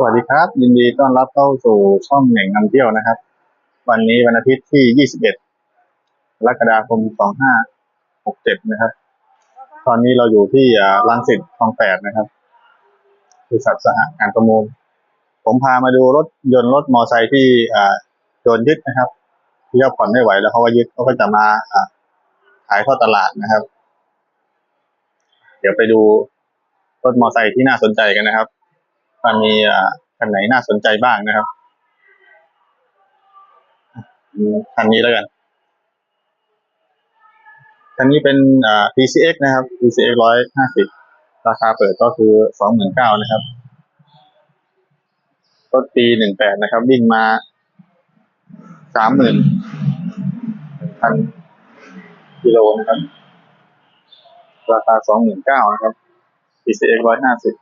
สวัสดีครับ ยินดีต้อนรับเข้าสู่ช่องแห่งนำเที่ยวนะครับ วันนี้วันอาทิตย์ที่ 21กรกฎาคม 2567 นะครับ ตอนนี้เราอยู่ที่อ่ารังสิตคลองแปดนะครับบริษัทสหการประมูล ผมพามาดูรถยนต์รถมอไซค์ที่โดนยึดนะครับที่เขาผ่อนไม่ไหวแล้วเขาก็ยึดเขาก็จะมาขายทอดตลาดนะครับ เดี๋ยวไปดูรถมอไซค์ที่น่าสนใจกันนะครับ ว่ามีอ่าคันไหนน่าสนใจบ้างนะครับคันนี้แล้วกันคันนี้เป็นอ่า PCX นะครับ PCX ร้อยห้าสิบราคาเปิดก็คือสองหมื่นเก้านะครับรถปีหนึ่งแปดนะครับ วิ่งมาสามหมื่นพันกิโลนะครับ ราคาสองหมื่นเก้านะครับ PCX ร้อยห้าสิบ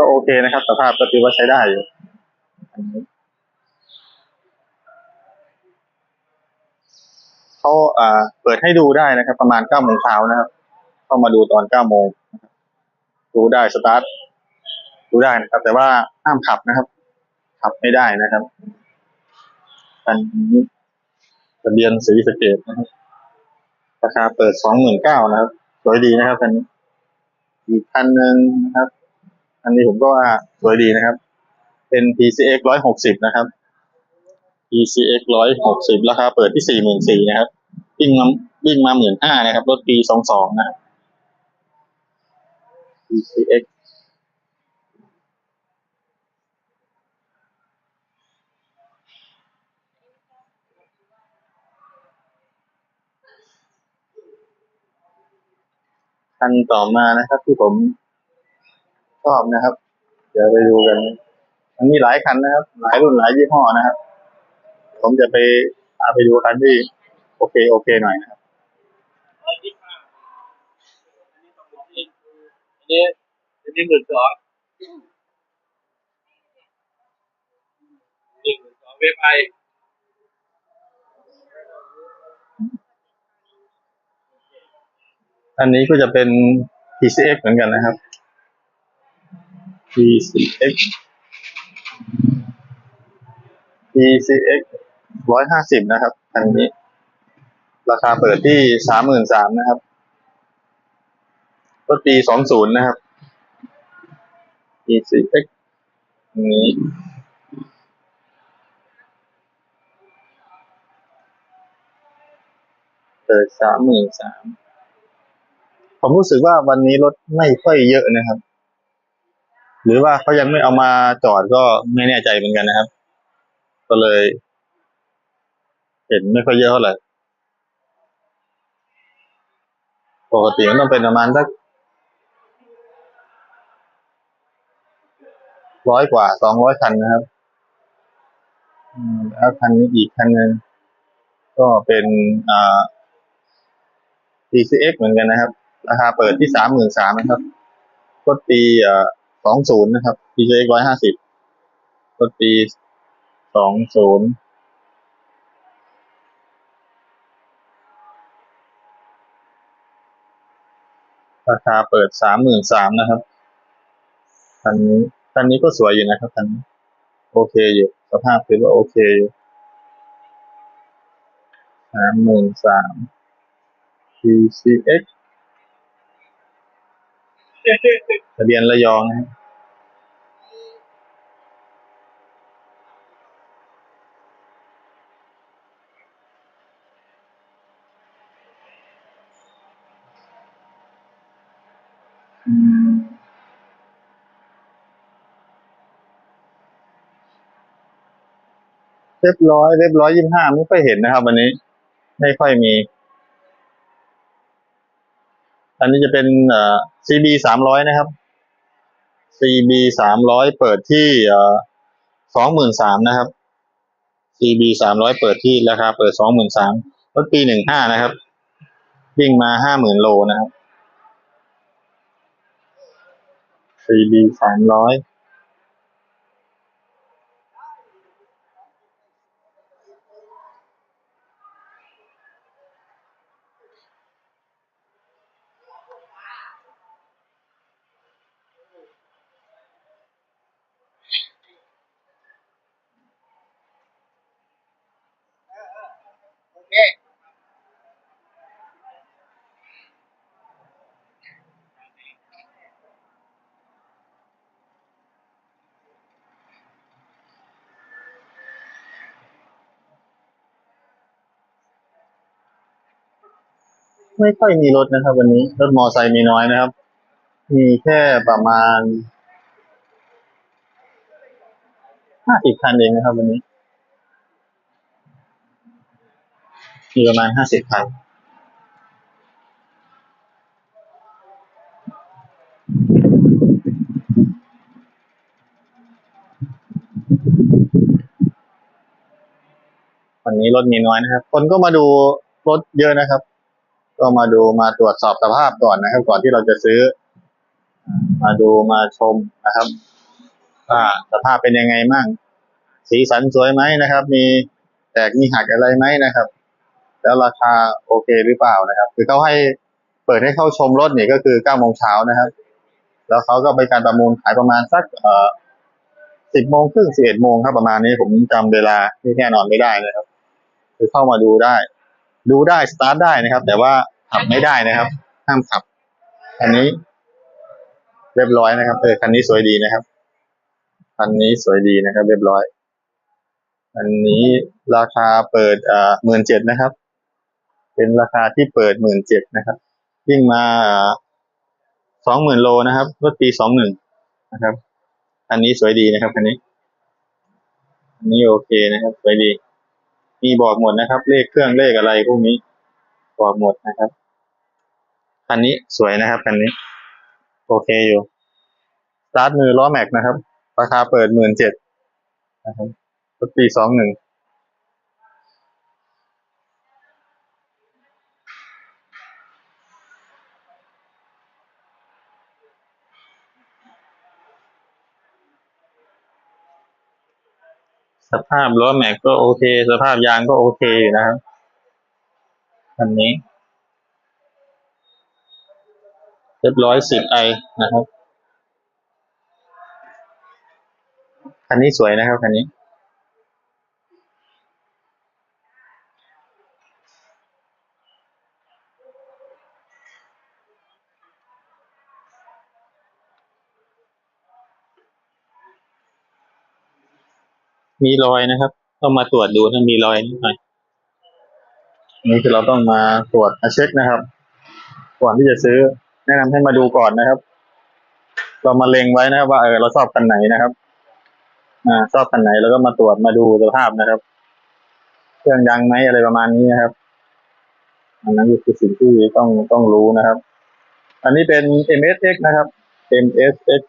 ก็โอเคนะครับ สภาพก็ถือว่าใช้ได้อยู่เขาเปิดให้ดูได้นะครับ ประมาณเก้าโมงเช้านะครับเข้ามาดูตอนเก้าโมงดูได้สตาร์ทดูได้นะครับ แต่ว่าห้ามขับนะครับ ขับไม่ได้นะครับอันนี้ทะเบียนศรีสเกดนะครับราคาเปิดสองหมื่นเก้านะครับสวยดีนะครับคันนี้อีกคันหนึ่งนะครับ อันนี้ผมก็ว่าสวยดีนะครับ เป็น PCX ร้อยหกสิบนะครับ PCX ร้อยหกสิบราคาเปิดที่สี่หมื่นสี่นะครับ วิ่งมาวิ่งมาหมื่นห้านะครับ รถปีสองสองนะครับ PCX คันต่อมานะครับที่ผม ชอบนะครับ เดี๋ยวไปดูกัน มันมีหลายคันนะครับ หลายรุ่นหลายยี่ห้อนะครับ ผมจะไปพาไปดูคันที่ โอเคโอเคหน่อยนะครับอันนี้อันนี้อันนี้หมื่นสองหนึ่งหมื่นสองเว็บไออันนี้ก็จะเป็น PCX เหมือนกันนะครับ PCX PCX ร้อยห้าสิบนะครับ อันนี้ ราคาเปิดที่สามหมื่นสามนะครับรถปีสองศูนย์นะครับ PCX นนี้เปิดสามหมื่นสามผมรู้สึกว่าวันนี้รถไม่ค่อยเยอะนะครับ หรือว่าเขายังไม่เอามาจอดก็ไม่แน่ใจเหมือนกันนะครับ ก็เลย เห็นไม่ค่อยเยอะเท่าไหร่ปกติมันต้องเป็นประมาณสักร้อยกว่าสองร้อยคันนะครับแล้วคันนี้อีกคันหนึ่งก็เป็นอ่า PCX เหมือนกันนะครับ ราคาเปิดที่สามหมื่นสามนะครับรถปีอ่อ สองศูนย์นะครับ PCX ร้อยห้าสิบรถปีสองศูนย์ราคาเปิดสามหมื่นสามนะครับคันนี้คันนี้ก็สวยอยู่นะครับคันนี้โอเคอยู่ สภาพถือว่าโอเคอยู่สามหมื่นสาม PCX ทะเบียนระยองนะเรียบร้อยเรียบร้อยยี่ห้าไม่ค่อยเห็นนะครับ วันนี้ ไม่ค่อยมี อันนี้จะเป็นเอ่อ CB สามร้อยนะครับ CB สามร้อยเปิดที่เอ่อสองหมื่นสามนะครับ CB สามร้อยเปิดที่ราคาเปิดสองหมื่นสามรถปีหนึ่งห้านะครับ วิ่งมาห้าหมื่นโลนะครับ CB สามร้อย ไม่ค่อยมีรถนะครับ วันนี้รถมอไซค์มีน้อยนะครับ มีแค่ประมาณห้าสิบคันเองนะครับ วันนี้มีประมาณห้าสิบคันวันนี้รถมีน้อยนะครับ คนก็มาดูรถเยอะนะครับ ก็มาดูมาตรวจสอบสภาพก่อนนะครับ ก่อนที่เราจะซื้อ มาดูมาชมนะครับว่าสภาพเป็นยังไงมั่งสีสันสวยไหมนะครับ มีแตกมีหักอะไรไหมนะครับ แล้วราคาโอเคหรือเปล่านะครับ คือเขาให้เปิดให้เข้าชมรถนี่ก็คือเก้าโมงเช้านะครับ แล้วเขาก็ไปการประมูลขายประมาณสักเอ่อสิบโมงครึ่งสิบเอ็ดโมงครับประมาณนี้ผมจำเวลาที่แน่นอนไม่ได้นะครับ คือเข้ามาดูได้ ดูได้สตาร์ทได้นะครับ แต่ว่าขับไม่ได้นะครับ ห้ามขับ อันนี้ เรียบร้อยนะครับเออคันนี้สวยดีนะครับคันนี้สวยดีนะครับ เรียบร้อย อันนี้ราคาเปิดอ่าหมื่นเจ็ดนะครับ เป็นราคาที่เปิดหมื่นเจ็ดนะครับวิ่งมาสองหมื่นโลนะครับรถปีสองหนึ่งนะครับ อันนี้สวยดีนะครับคันนี้ อันนี้โอเคนะครับ สวยดี มีบอกหมดนะครับ เลขเครื่องเลขอะไรพวกนี้ บอกหมดนะครับคันนี้สวยนะครับคันนี้ โอเคอยู่สตาร์ทมือล้อแม็กนะครับ ราคาเปิดหมื่นเจ็ดนะครับปีสองหนึ่ง สภาพล้อแม็กก็โอเค สภาพยางก็โอเคอยู่นะครับคันนี้เรียบร้อยสิบไอนะครับ คันนี้สวยนะครับคันนี้ มีรอยนะครับ ต้องมาตรวจดูถ้ามีรอยนิดหน่อยนี่คือเราต้องมาตรวจมาเช็คนะครับก่อนที่จะซื้อ แนะนำให้มาดูก่อนนะครับ เรามาเล็งไว้นะครับ ว่าเออเราชอบคันไหนนะครับอ่าชอบคันไหนแล้วก็มาตรวจมาดูสภาพนะครับ เครื่องยังไหมอะไรประมาณนี้นะครับอันนั้นคือสิ่งที่ต้องต้องรู้นะครับ อันนี้เป็น MSX นะครับ MSX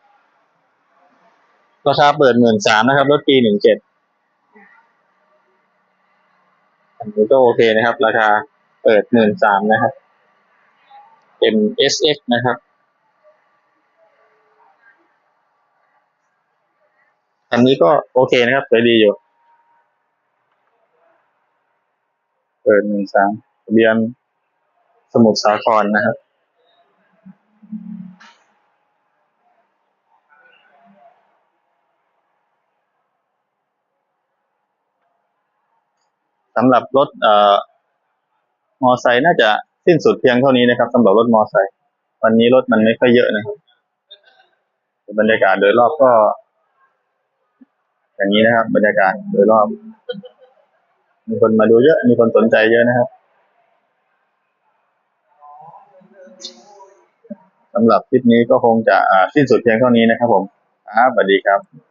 ราคาเปิดหมื่นสามนะครับ รถปีหนึ่งเจ็ด อันนี้ก็โอเคนะครับ ราคาเปิดหมื่นสามนะครับ MSX นะครับ อันนี้ก็โอเคนะครับสวยดีอยู่ เปิดหนึ่งสามเบียนสมุทรสาครนะครับ สำหรับรถเอ่อมอไซค์น่าจะสิ้นสุดเพียงเท่านี้นะครับสำหรับรถมอไซค์วันนี้รถมันไม่ค่อยเยอะนะครับบรรยากาศโดยรอบก็ อย่างนี้นะครับ บรรยากาศโดยรอบ มีคนมาดูเยอะ มีคนสนใจเยอะนะครับสำหรับคลิปนี้ก็คงจะอ่าสิ้นสุดเพียงเท่านี้นะครับผมครับสวัสดีครับ